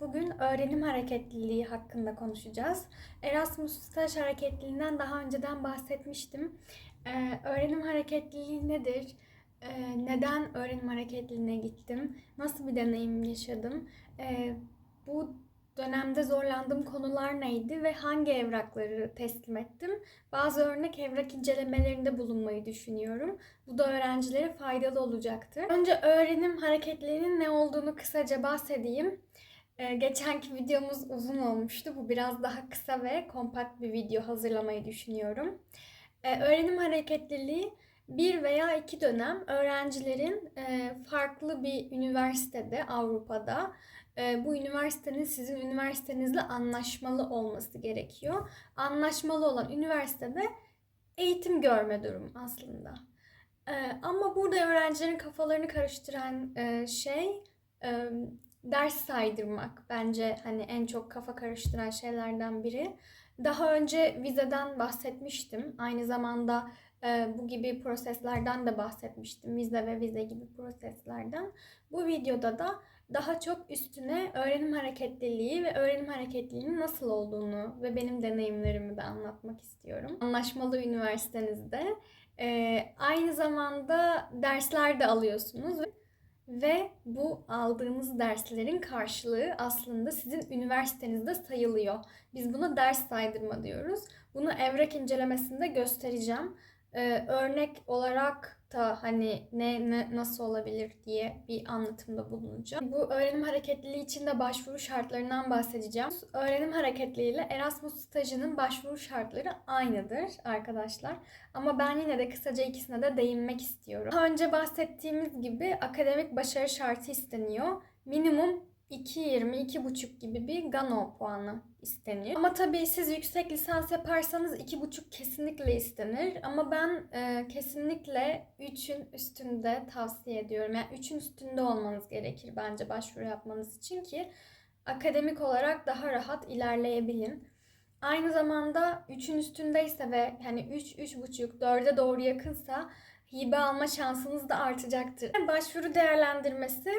Bugün öğrenim hareketliliği hakkında konuşacağız. Erasmus staj hareketliliğinden daha önceden bahsetmiştim. Ee, öğrenim hareketliliği nedir? Ee, neden öğrenim hareketliliğine gittim? Nasıl bir deneyim yaşadım? Ee, bu dönemde zorlandığım konular neydi ve hangi evrakları teslim ettim? Bazı örnek evrak incelemelerinde bulunmayı düşünüyorum. Bu da öğrencilere faydalı olacaktır. Önce öğrenim hareketliliğinin ne olduğunu kısaca bahsedeyim. Ee, geçenki videomuz uzun olmuştu. Bu biraz daha kısa ve kompakt bir video hazırlamayı düşünüyorum. Ee, öğrenim hareketliliği bir veya iki dönem öğrencilerin e, farklı bir üniversitede Avrupa'da e, bu üniversitenin sizin üniversitenizle anlaşmalı olması gerekiyor. Anlaşmalı olan üniversitede eğitim görme durum aslında. E, ama burada öğrencilerin kafalarını karıştıran e, şey ders saydırmak bence hani en çok kafa karıştıran şeylerden biri. Daha önce vizeden bahsetmiştim. Aynı zamanda e, bu gibi proseslerden de bahsetmiştim. Vize ve vize gibi proseslerden. Bu videoda da daha çok üstüne öğrenim hareketliliği ve öğrenim hareketliliğinin nasıl olduğunu ve benim deneyimlerimi de anlatmak istiyorum. Anlaşmalı üniversitenizde e, aynı zamanda dersler de alıyorsunuz ve bu aldığınız derslerin karşılığı aslında sizin üniversitenizde sayılıyor. Biz buna ders saydırma diyoruz. Bunu evrak incelemesinde göstereceğim. Ee, örnek olarak da hani ne, ne nasıl olabilir diye bir anlatımda bulunacağım. Bu öğrenim hareketliliği için de başvuru şartlarından bahsedeceğim. Öğrenim hareketliliği ile Erasmus stajının başvuru şartları aynıdır arkadaşlar. Ama ben yine de kısaca ikisine de değinmek istiyorum. Daha önce bahsettiğimiz gibi akademik başarı şartı isteniyor. Minimum 2.20, 2.5 gibi bir Gano puanı isteniyor. Ama tabii siz yüksek lisans yaparsanız 2.5 kesinlikle istenir. Ama ben e, kesinlikle 3'ün üstünde tavsiye ediyorum. Yani 3'ün üstünde olmanız gerekir bence başvuru yapmanız için ki akademik olarak daha rahat ilerleyebilin. Aynı zamanda 3'ün üstündeyse ve hani 3, 3.5, 4'e doğru yakınsa hibe alma şansınız da artacaktır. Başvuru değerlendirmesi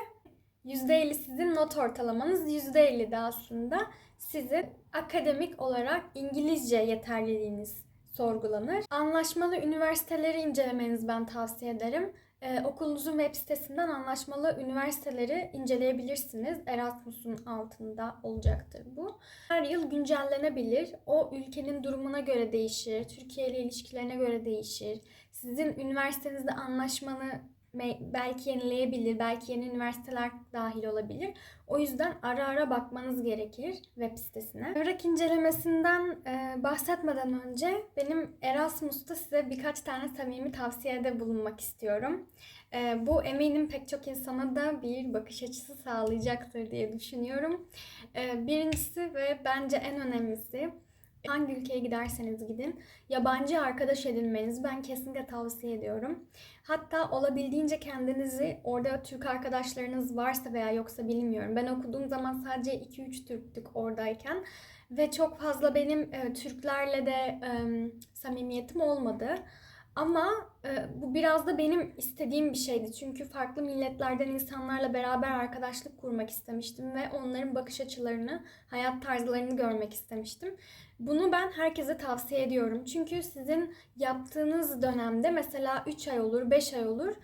%50 sizin not ortalamanız, %50 de aslında sizin akademik olarak İngilizce yeterliliğiniz sorgulanır. Anlaşmalı üniversiteleri incelemenizi ben tavsiye ederim. Ee, okulunuzun web sitesinden anlaşmalı üniversiteleri inceleyebilirsiniz. Erasmus'un altında olacaktır bu. Her yıl güncellenebilir. O ülkenin durumuna göre değişir. Türkiye ile ilişkilerine göre değişir. Sizin üniversitenizde anlaşmalı belki yenileyebilir, belki yeni üniversiteler dahil olabilir. O yüzden ara ara bakmanız gerekir web sitesine. Evrak incelemesinden e, bahsetmeden önce benim Erasmus'ta size birkaç tane samimi tavsiyede bulunmak istiyorum. E, bu eminim pek çok insana da bir bakış açısı sağlayacaktır diye düşünüyorum. E, birincisi ve bence en önemlisi Hangi ülkeye giderseniz gidin yabancı arkadaş edinmenizi ben kesinlikle tavsiye ediyorum. Hatta olabildiğince kendinizi orada Türk arkadaşlarınız varsa veya yoksa bilmiyorum. Ben okuduğum zaman sadece 2-3 Türktük oradayken ve çok fazla benim e, Türklerle de e, samimiyetim olmadı. Ama e, bu biraz da benim istediğim bir şeydi. Çünkü farklı milletlerden insanlarla beraber arkadaşlık kurmak istemiştim ve onların bakış açılarını, hayat tarzlarını görmek istemiştim. Bunu ben herkese tavsiye ediyorum. Çünkü sizin yaptığınız dönemde mesela 3 ay olur, 5 ay olur.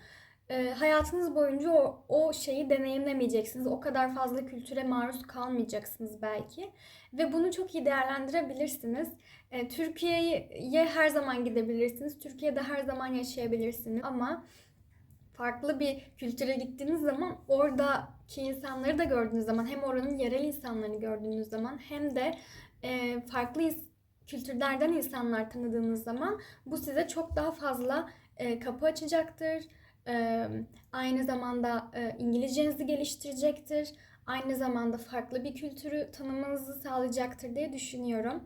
E, hayatınız boyunca o, o şeyi deneyimlemeyeceksiniz. O kadar fazla kültüre maruz kalmayacaksınız belki. Ve bunu çok iyi değerlendirebilirsiniz. E, Türkiye'ye her zaman gidebilirsiniz. Türkiye'de her zaman yaşayabilirsiniz. Ama farklı bir kültüre gittiğiniz zaman oradaki insanları da gördüğünüz zaman hem oranın yerel insanlarını gördüğünüz zaman hem de e, farklı kültürlerden insanlar tanıdığınız zaman bu size çok daha fazla e, kapı açacaktır. E, aynı zamanda e, İngilizcenizi geliştirecektir. Aynı zamanda farklı bir kültürü tanımanızı sağlayacaktır diye düşünüyorum.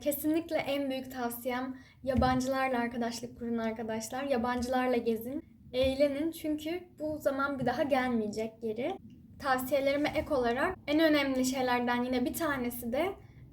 Kesinlikle en büyük tavsiyem yabancılarla arkadaşlık kurun arkadaşlar. Yabancılarla gezin, eğlenin çünkü bu zaman bir daha gelmeyecek geri. Tavsiyelerime ek olarak en önemli şeylerden yine bir tanesi de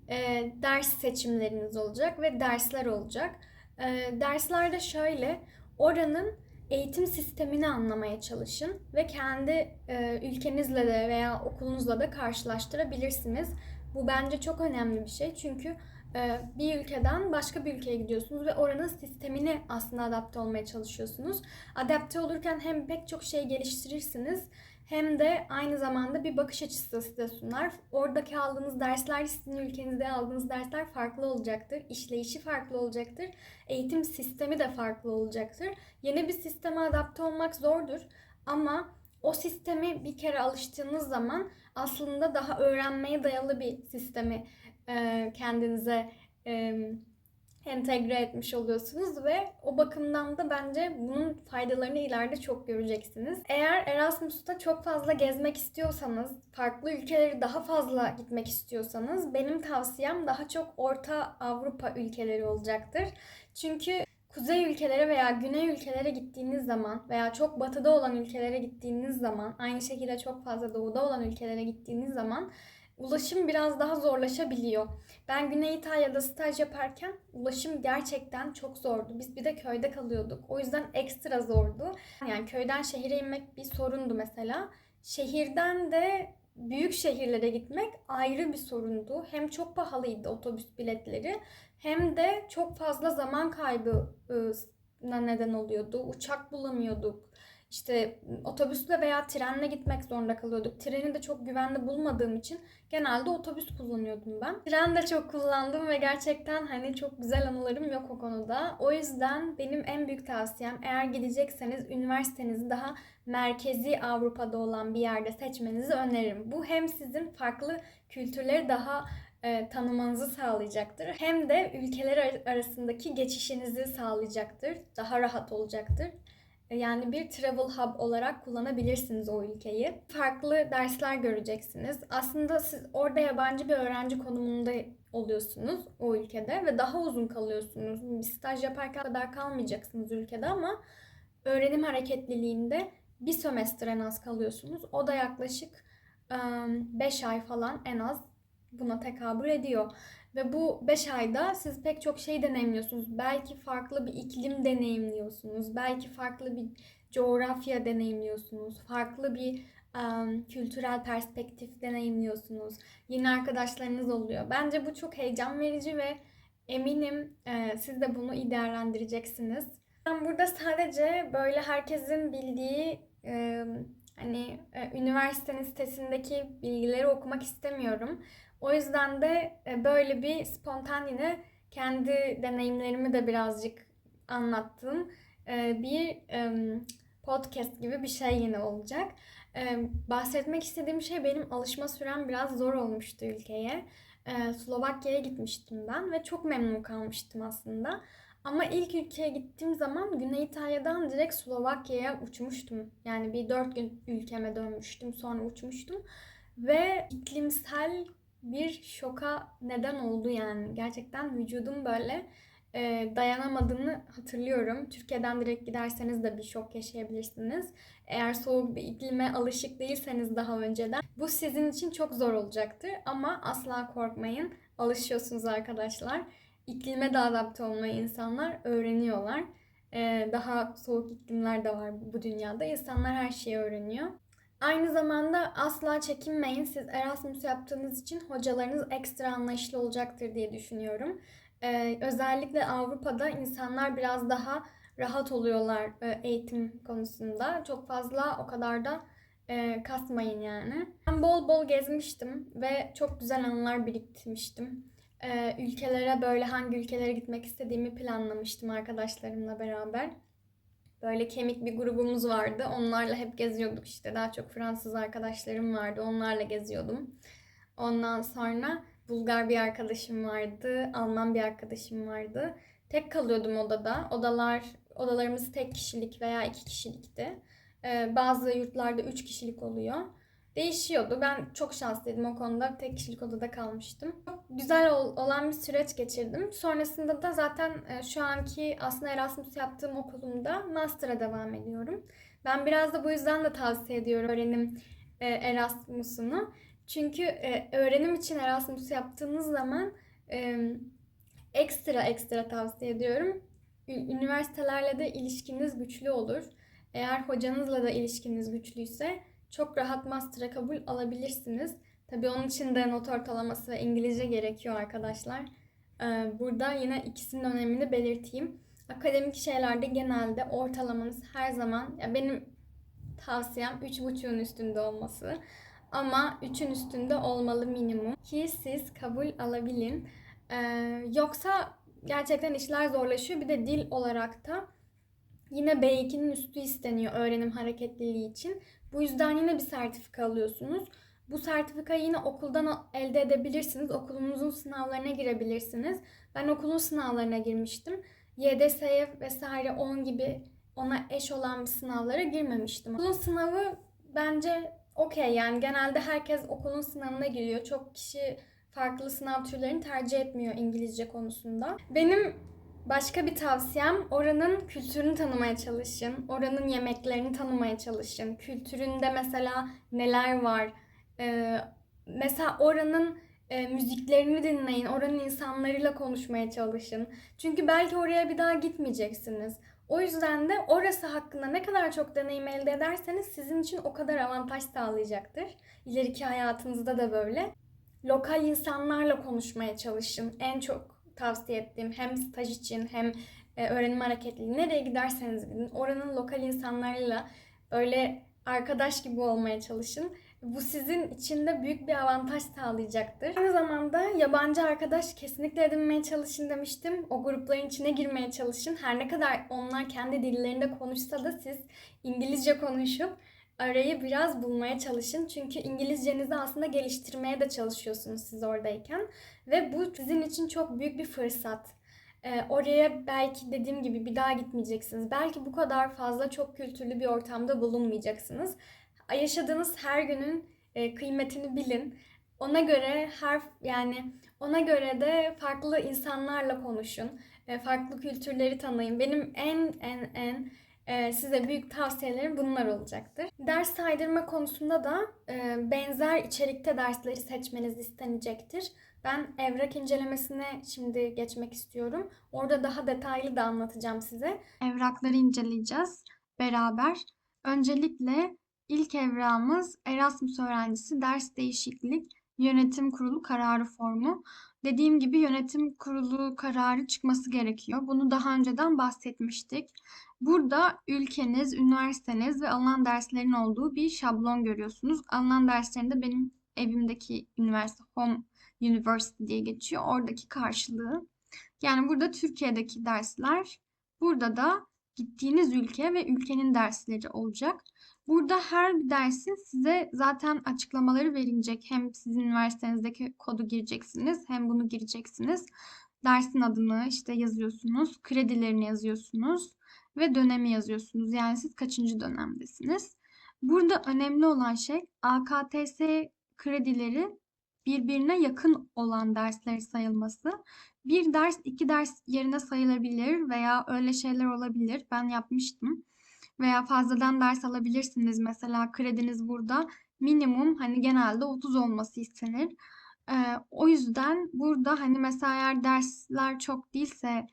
e, ders seçimleriniz olacak ve dersler olacak. E, derslerde şöyle, oranın eğitim sistemini anlamaya çalışın ve kendi e, ülkenizle de veya okulunuzla da karşılaştırabilirsiniz. Bu bence çok önemli bir şey çünkü e, bir ülkeden başka bir ülkeye gidiyorsunuz ve oranın sistemine aslında adapte olmaya çalışıyorsunuz. Adapte olurken hem pek çok şey geliştirirsiniz hem de aynı zamanda bir bakış açısı size sunar. Oradaki aldığınız dersler sizin ülkenizde aldığınız dersler farklı olacaktır. İşleyişi farklı olacaktır. Eğitim sistemi de farklı olacaktır. Yeni bir sisteme adapte olmak zordur ama o sistemi bir kere alıştığınız zaman aslında daha öğrenmeye dayalı bir sistemi kendinize entegre etmiş oluyorsunuz ve o bakımdan da bence bunun faydalarını ileride çok göreceksiniz. Eğer Erasmus'ta çok fazla gezmek istiyorsanız, farklı ülkeleri daha fazla gitmek istiyorsanız benim tavsiyem daha çok Orta Avrupa ülkeleri olacaktır. Çünkü kuzey ülkelere veya güney ülkelere gittiğiniz zaman veya çok batıda olan ülkelere gittiğiniz zaman, aynı şekilde çok fazla doğuda olan ülkelere gittiğiniz zaman ulaşım biraz daha zorlaşabiliyor. Ben Güney İtalya'da staj yaparken ulaşım gerçekten çok zordu. Biz bir de köyde kalıyorduk. O yüzden ekstra zordu. Yani köyden şehire inmek bir sorundu mesela. Şehirden de büyük şehirlere gitmek ayrı bir sorundu. Hem çok pahalıydı otobüs biletleri hem de çok fazla zaman kaybına neden oluyordu. Uçak bulamıyorduk. İşte otobüsle veya trenle gitmek zorunda kalıyorduk. Treni de çok güvenli bulmadığım için genelde otobüs kullanıyordum ben. Tren de çok kullandım ve gerçekten hani çok güzel anılarım yok o konuda. O yüzden benim en büyük tavsiyem eğer gidecekseniz üniversitenizi daha merkezi Avrupa'da olan bir yerde seçmenizi öneririm. Bu hem sizin farklı kültürleri daha e, tanımanızı sağlayacaktır. Hem de ülkeler arasındaki geçişinizi sağlayacaktır. Daha rahat olacaktır. Yani bir travel hub olarak kullanabilirsiniz o ülkeyi. Farklı dersler göreceksiniz. Aslında siz orada yabancı bir öğrenci konumunda oluyorsunuz o ülkede ve daha uzun kalıyorsunuz. Bir staj yaparken kadar kalmayacaksınız ülkede ama öğrenim hareketliliğinde bir sömestr en az kalıyorsunuz. O da yaklaşık 5 ay falan en az buna tekabül ediyor. Ve bu 5 ayda siz pek çok şey deneyimliyorsunuz. Belki farklı bir iklim deneyimliyorsunuz. Belki farklı bir coğrafya deneyimliyorsunuz. Farklı bir um, kültürel perspektif deneyimliyorsunuz. Yeni arkadaşlarınız oluyor. Bence bu çok heyecan verici ve eminim e, siz de bunu iyi değerlendireceksiniz. Ben burada sadece böyle herkesin bildiği e, hani e, üniversitenin sitesindeki bilgileri okumak istemiyorum. O yüzden de e, böyle bir spontan yine kendi deneyimlerimi de birazcık anlattığım e, bir podcast gibi bir şey yine olacak. E, bahsetmek istediğim şey benim alışma sürem biraz zor olmuştu ülkeye. Slovakya'ya gitmiştim ben ve çok memnun kalmıştım aslında. Ama ilk ülkeye gittiğim zaman Güney İtalya'dan direkt Slovakya'ya uçmuştum. Yani bir dört gün ülkeme dönmüştüm sonra uçmuştum. Ve iklimsel bir şoka neden oldu yani. Gerçekten vücudum böyle e, dayanamadığını hatırlıyorum. Türkiye'den direkt giderseniz de bir şok yaşayabilirsiniz. Eğer soğuk bir iklime alışık değilseniz daha önceden bu sizin için çok zor olacaktır. Ama asla korkmayın. Alışıyorsunuz arkadaşlar. İklime de adapte olmayı insanlar öğreniyorlar. Ee, daha soğuk iklimler de var bu dünyada. İnsanlar her şeyi öğreniyor. Aynı zamanda asla çekinmeyin. Siz Erasmus yaptığınız için hocalarınız ekstra anlayışlı olacaktır diye düşünüyorum. Ee, özellikle Avrupa'da insanlar biraz daha rahat oluyorlar e, eğitim konusunda. Çok fazla o kadar da e, kasmayın yani. Ben bol bol gezmiştim ve çok güzel anılar biriktirmiştim. E, ülkelere böyle hangi ülkelere gitmek istediğimi planlamıştım arkadaşlarımla beraber. Böyle kemik bir grubumuz vardı. Onlarla hep geziyorduk işte. Daha çok Fransız arkadaşlarım vardı. Onlarla geziyordum. Ondan sonra Bulgar bir arkadaşım vardı. Alman bir arkadaşım vardı. Tek kalıyordum odada. Odalar odalarımız tek kişilik veya iki kişilikti. Ee, bazı yurtlarda üç kişilik oluyor değişiyordu. Ben çok şanslıydım o konuda. Tek kişilik odada kalmıştım. Güzel olan bir süreç geçirdim. Sonrasında da zaten e, şu anki aslında Erasmus yaptığım okulumda master'a devam ediyorum. Ben biraz da bu yüzden de tavsiye ediyorum öğrenim e, Erasmus'unu. Çünkü e, öğrenim için Erasmus yaptığınız zaman ekstra ekstra tavsiye ediyorum. Üniversitelerle de ilişkiniz güçlü olur Eğer hocanızla da ilişkiniz güçlüyse çok rahat master'a kabul alabilirsiniz. Tabii onun için de not ortalaması ve İngilizce gerekiyor arkadaşlar. Ee, Burada yine ikisinin önemini belirteyim. Akademik şeylerde genelde ortalamanız her zaman, ya benim tavsiyem 3.5'ün üstünde olması. Ama 3'ün üstünde olmalı minimum ki siz kabul alabilin. Ee, yoksa gerçekten işler zorlaşıyor. Bir de dil olarak da yine B2'nin üstü isteniyor öğrenim hareketliliği için. Bu yüzden yine bir sertifika alıyorsunuz. Bu sertifikayı yine okuldan elde edebilirsiniz. Okulunuzun sınavlarına girebilirsiniz. Ben okulun sınavlarına girmiştim. YDS'ye vesaire 10 gibi ona eş olan bir sınavlara girmemiştim. Okulun sınavı bence okey yani genelde herkes okulun sınavına giriyor. Çok kişi farklı sınav türlerini tercih etmiyor İngilizce konusunda. Benim başka bir tavsiyem oranın kültürünü tanımaya çalışın. Oranın yemeklerini tanımaya çalışın. Kültüründe mesela neler var? Ee, mesela oranın e, müziklerini dinleyin. Oranın insanlarıyla konuşmaya çalışın. Çünkü belki oraya bir daha gitmeyeceksiniz. O yüzden de orası hakkında ne kadar çok deneyim elde ederseniz sizin için o kadar avantaj sağlayacaktır. İleriki hayatınızda da böyle. Lokal insanlarla konuşmaya çalışın. En çok tavsiye ettiğim hem staj için hem e, öğrenim hareketliliği nereye giderseniz gidin oranın lokal insanlarıyla böyle arkadaş gibi olmaya çalışın. Bu sizin için de büyük bir avantaj sağlayacaktır. Aynı zamanda yabancı arkadaş kesinlikle edinmeye çalışın demiştim. O grupların içine girmeye çalışın. Her ne kadar onlar kendi dillerinde konuşsa da siz İngilizce konuşup arayı biraz bulmaya çalışın. Çünkü İngilizcenizi aslında geliştirmeye de çalışıyorsunuz siz oradayken. Ve bu sizin için çok büyük bir fırsat. Ee, oraya belki dediğim gibi bir daha gitmeyeceksiniz. Belki bu kadar fazla çok kültürlü bir ortamda bulunmayacaksınız. Yaşadığınız her günün e, kıymetini bilin. Ona göre her yani ona göre de farklı insanlarla konuşun. E, farklı kültürleri tanıyın. Benim en en en e, size büyük tavsiyelerim bunlar olacaktır. Ders saydırma konusunda da e, benzer içerikte dersleri seçmeniz istenecektir. Ben evrak incelemesine şimdi geçmek istiyorum. Orada daha detaylı da anlatacağım size. Evrakları inceleyeceğiz beraber. Öncelikle ilk evrağımız Erasmus öğrencisi ders değişiklik yönetim kurulu kararı formu. Dediğim gibi yönetim kurulu kararı çıkması gerekiyor. Bunu daha önceden bahsetmiştik. Burada ülkeniz, üniversiteniz ve alınan derslerin olduğu bir şablon görüyorsunuz. Alınan derslerinde benim evimdeki üniversite, home university diye geçiyor. Oradaki karşılığı. Yani burada Türkiye'deki dersler, burada da gittiğiniz ülke ve ülkenin dersleri olacak. Burada her bir dersin size zaten açıklamaları verilecek. Hem sizin üniversitenizdeki kodu gireceksiniz hem bunu gireceksiniz. Dersin adını işte yazıyorsunuz, kredilerini yazıyorsunuz ve dönemi yazıyorsunuz. Yani siz kaçıncı dönemdesiniz? Burada önemli olan şey AKTS kredileri birbirine yakın olan dersleri sayılması. Bir ders iki ders yerine sayılabilir veya öyle şeyler olabilir. Ben yapmıştım. Veya fazladan ders alabilirsiniz. Mesela krediniz burada minimum hani genelde 30 olması istenir. Ee, o yüzden burada hani mesela eğer dersler çok değilse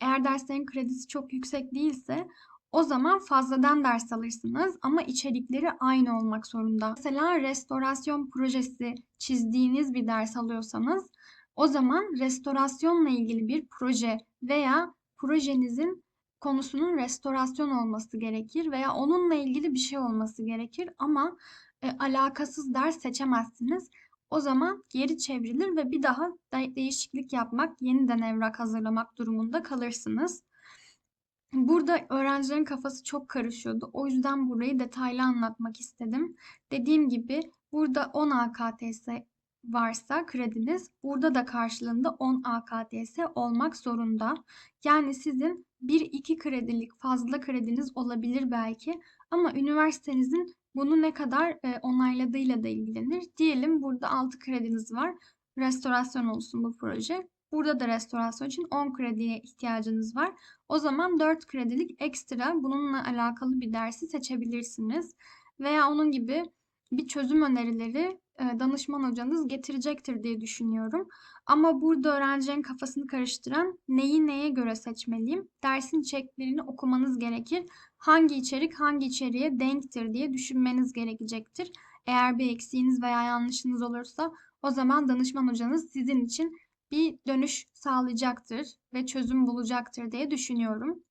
eğer derslerin kredisi çok yüksek değilse o zaman fazladan ders alırsınız ama içerikleri aynı olmak zorunda. Mesela restorasyon projesi çizdiğiniz bir ders alıyorsanız o zaman restorasyonla ilgili bir proje veya projenizin konusunun restorasyon olması gerekir veya onunla ilgili bir şey olması gerekir ama e, alakasız ders seçemezsiniz. O zaman geri çevrilir ve bir daha de- değişiklik yapmak, yeniden evrak hazırlamak durumunda kalırsınız. Burada öğrencilerin kafası çok karışıyordu. O yüzden burayı detaylı anlatmak istedim. Dediğim gibi burada 10 AKTS varsa krediniz burada da karşılığında 10 AKTS olmak zorunda. Yani sizin 1-2 kredilik fazla krediniz olabilir belki ama üniversitenizin bunu ne kadar e, onayladığıyla da ilgilenir. Diyelim burada 6 krediniz var. Restorasyon olsun bu proje. Burada da restorasyon için 10 krediye ihtiyacınız var. O zaman 4 kredilik ekstra bununla alakalı bir dersi seçebilirsiniz. Veya onun gibi bir çözüm önerileri danışman hocanız getirecektir diye düşünüyorum. Ama burada öğrencilerin kafasını karıştıran neyi neye göre seçmeliyim? Dersin içeriklerini okumanız gerekir. Hangi içerik hangi içeriğe denktir diye düşünmeniz gerekecektir. Eğer bir eksiğiniz veya yanlışınız olursa o zaman danışman hocanız sizin için bir dönüş sağlayacaktır ve çözüm bulacaktır diye düşünüyorum.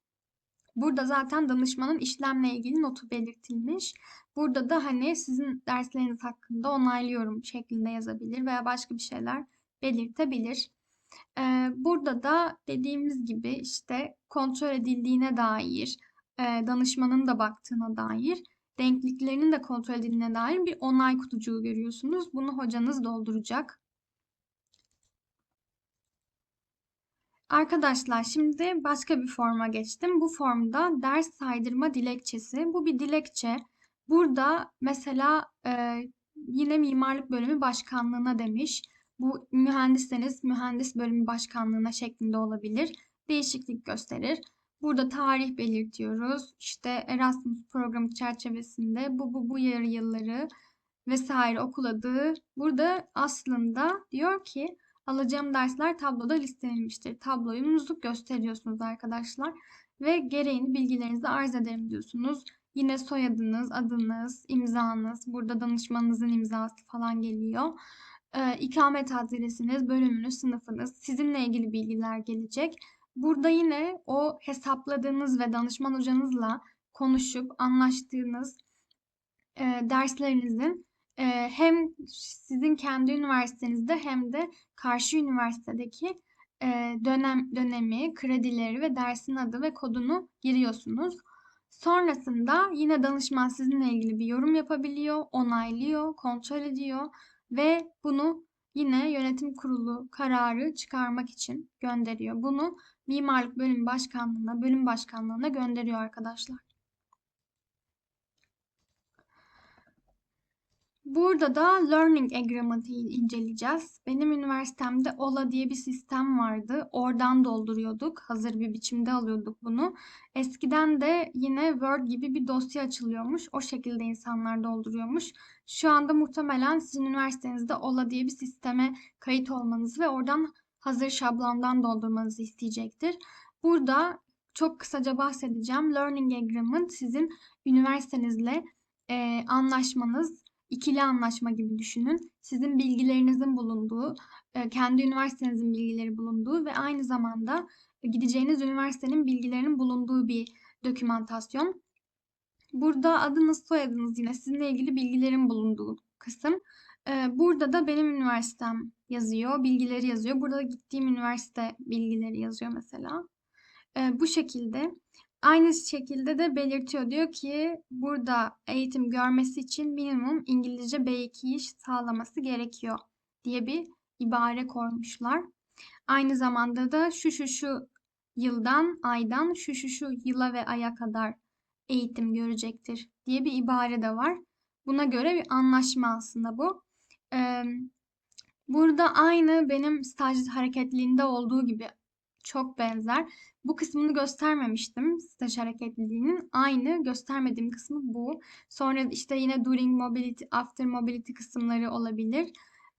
Burada zaten danışmanın işlemle ilgili notu belirtilmiş. Burada da hani sizin dersleriniz hakkında onaylıyorum şeklinde yazabilir veya başka bir şeyler belirtebilir. Burada da dediğimiz gibi işte kontrol edildiğine dair, danışmanın da baktığına dair, denkliklerinin de kontrol edildiğine dair bir onay kutucuğu görüyorsunuz. Bunu hocanız dolduracak. Arkadaşlar şimdi başka bir forma geçtim. Bu formda ders saydırma dilekçesi. Bu bir dilekçe. Burada mesela e, yine mimarlık bölümü başkanlığına demiş. Bu mühendisseniz mühendis bölümü başkanlığına şeklinde olabilir. Değişiklik gösterir. Burada tarih belirtiyoruz. İşte Erasmus programı çerçevesinde bu bu bu yarı yılları vesaire okul adı. Burada aslında diyor ki alacağım dersler tabloda listelenmiştir. Tabloyu gösteriyorsunuz arkadaşlar ve gereğini bilgilerinizi arz ederim diyorsunuz. Yine soyadınız, adınız, imzanız, burada danışmanınızın imzası falan geliyor. Ee, ikamet adresiniz, bölümünüz, sınıfınız, sizinle ilgili bilgiler gelecek. Burada yine o hesapladığınız ve danışman hocanızla konuşup anlaştığınız e, derslerinizin hem sizin kendi üniversitenizde hem de karşı üniversitedeki dönem dönemi, kredileri ve dersin adı ve kodunu giriyorsunuz. Sonrasında yine danışman sizinle ilgili bir yorum yapabiliyor, onaylıyor, kontrol ediyor ve bunu yine yönetim kurulu kararı çıkarmak için gönderiyor. Bunu mimarlık bölüm başkanlığına, bölüm başkanlığına gönderiyor arkadaşlar. Burada da Learning Agreement'ı inceleyeceğiz. Benim üniversitemde OLA diye bir sistem vardı. Oradan dolduruyorduk. Hazır bir biçimde alıyorduk bunu. Eskiden de yine Word gibi bir dosya açılıyormuş. O şekilde insanlar dolduruyormuş. Şu anda muhtemelen sizin üniversitenizde OLA diye bir sisteme kayıt olmanızı ve oradan hazır şablondan doldurmanızı isteyecektir. Burada çok kısaca bahsedeceğim. Learning Agreement sizin üniversitenizle e, anlaşmanız, ikili anlaşma gibi düşünün. Sizin bilgilerinizin bulunduğu, e, kendi üniversitenizin bilgileri bulunduğu ve aynı zamanda gideceğiniz üniversitenin bilgilerinin bulunduğu bir dokümantasyon. Burada adınız, soyadınız yine sizinle ilgili bilgilerin bulunduğu kısım. E, burada da benim üniversitem yazıyor, bilgileri yazıyor. Burada gittiğim üniversite bilgileri yazıyor mesela. E, bu şekilde. Aynı şekilde de belirtiyor. Diyor ki burada eğitim görmesi için minimum İngilizce B2'yi sağlaması gerekiyor diye bir ibare koymuşlar. Aynı zamanda da şu şu şu yıldan, aydan şu şu şu yıla ve aya kadar eğitim görecektir diye bir ibare de var. Buna göre bir anlaşma aslında bu. Ee, burada aynı benim staj hareketliliğinde olduğu gibi çok benzer. Bu kısmını göstermemiştim staj hareketliliğinin. Aynı göstermediğim kısmı bu. Sonra işte yine during mobility, after mobility kısımları olabilir.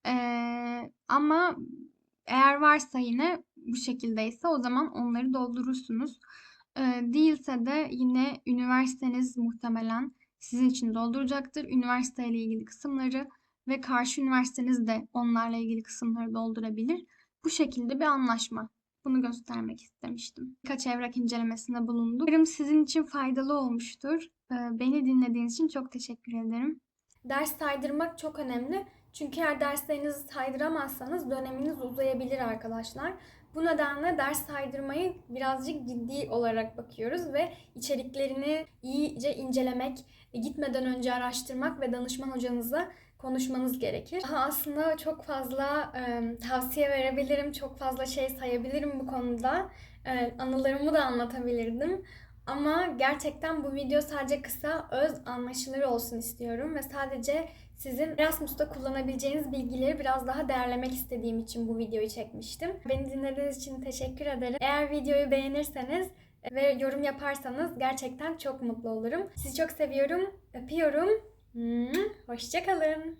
Ee, ama eğer varsa yine bu şekildeyse o zaman onları doldurursunuz. Ee, değilse de yine üniversiteniz muhtemelen sizin için dolduracaktır. Üniversiteyle ilgili kısımları ve karşı üniversiteniz de onlarla ilgili kısımları doldurabilir. Bu şekilde bir anlaşma. Bunu göstermek istemiştim. Birkaç evrak incelemesinde bulundum. Umarım sizin için faydalı olmuştur. Ee, Beni dinlediğiniz için çok teşekkür ederim. Ders saydırmak çok önemli. Çünkü eğer derslerinizi saydıramazsanız döneminiz uzayabilir arkadaşlar. Bu nedenle ders saydırmayı birazcık ciddi olarak bakıyoruz ve içeriklerini iyice incelemek, gitmeden önce araştırmak ve danışman hocanıza konuşmanız gerekir. Daha aslında çok fazla e, tavsiye verebilirim, çok fazla şey sayabilirim bu konuda. E, anılarımı da anlatabilirdim. Ama gerçekten bu video sadece kısa, öz, anlaşılır olsun istiyorum ve sadece sizin Erasmus'ta kullanabileceğiniz bilgileri biraz daha değerlemek istediğim için bu videoyu çekmiştim. Beni dinlediğiniz için teşekkür ederim. Eğer videoyu beğenirseniz ve yorum yaparsanız gerçekten çok mutlu olurum. Sizi çok seviyorum, öpüyorum. Hoşçakalın.